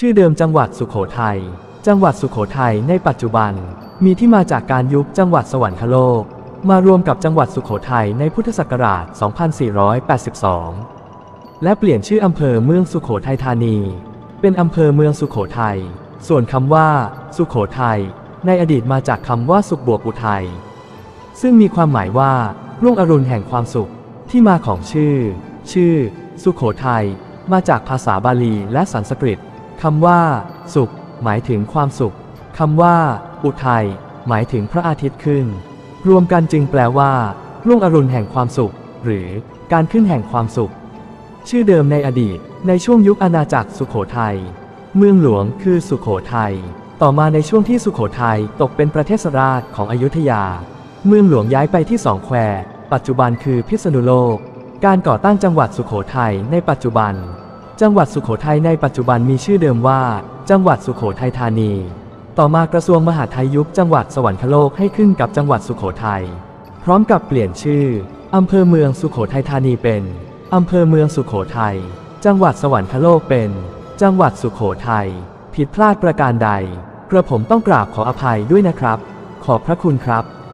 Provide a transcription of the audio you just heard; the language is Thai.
ชื่อเดิมจังหวัดสุโขทัย จังหวัดสุโขทัยในปัจจุบัน มีที่มาจากการยุบจังหวัดสวรรคโลก มารวมกับจังหวัดสุโขทัยในพุทธศักราช 2482 และเปลี่ยนชื่ออำเภอเมืองสุโขทัยธานี เป็นอำเภอเมืองสุโขทัย ส่วนคำว่า สุโขทัยในอดีตมาจากคำว่าสุขบวกอุทัย ซึ่งมีความหมายว่ารุ่งอรุณแห่งความสุข ที่มาของชื่อ ชื่อ สุโขทัยมาจากภาษาบาลีและสันสกฤต คำว่า สุข หมายถึงความสุขคำว่า อุทัยหมายถึงพระอาทิตย์ขึ้น รวมกันจึงแปลว่ารุ่งอรุณแห่งความสุข หรือการขึ้นแห่งความสุข ชื่อเดิมในอดีตในช่วงยุคอาณาจักรสุโขทัยเมืองหลวงคือสุโขทัยต่อมาในช่วงที่สุโขทัยตกเป็นประเทศราชของอยุธยา เมืองหลวงย้ายไปที่สองแควปัจจุบันคือพิษณุโลก การก่อตั้งจังหวัดสุโขทัยในปัจจุบัน จังหวัดสุโขทัยในปัจจุบันมีชื่อเดิมว่า จังหวัดสุโขทัยธานี ต่อมากระทรวงมหาดไทยยุบจังหวัดสวรรคโลกให้ขึ้นกับจังหวัดสุโขทัย พร้อมกับเปลี่ยนชื่ออำเภอเมืองสุโขทัยธานีเป็นอำเภอเมืองสุโขทัย จังหวัดสวรรคโลกเป็น จังหวัดสุโขทัย ผิดพลาดประการใด กระผมต้องกราบขออภัยด้วยนะครับ ขอบพระคุณครับ